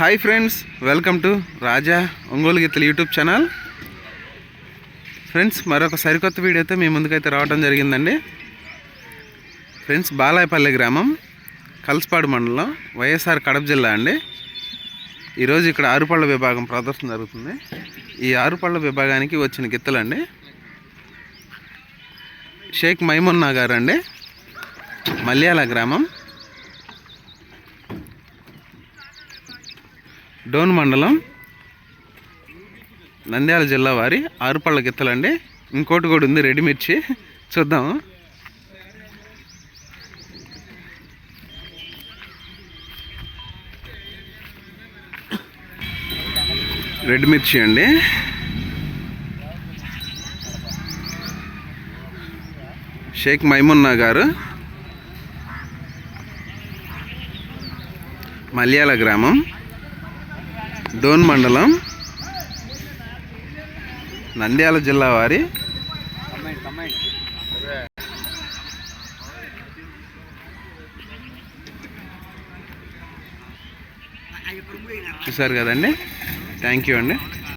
Hi friends welcome to Raja Ongolu Geethalu YouTube channel. Friends మరొక సరికొత్త video అయితే మీ ముందుకైతే రావడం జరిగిందండి. ఫ్రెండ్స్ బాలాయపల్లి గ్రామం కల్స్పాడు మండలం వైఎస్ఆర్ కడప జిల్లా అండి. ఈరోజు ఇక్కడ ఆరుపళ్ళ విభాగం ప్రదర్శన జరుగుతుంది. ఈ ఆరుపళ్ళ విభాగానికి వచ్చిన గిత్తలండి షేక్ మైమున్నా గారు అండి మల్యాల గ్రామం డోన్ మండలం నంద్యాల జిల్లా వారి ఆరుపళ్ళ గిత్తలండి. ఇంకోటి కూడా ఉంది రెడీ మిర్చి. చూద్దాము రెడ్ మిర్చి అండి. షేక్ మైమున్నా గారు. మల్యాల గ్రామం. డోన్ మండలం నంద్యాల జిల్లా వారి. చూసారు కదండి? థ్యాంక్ యూ అండి.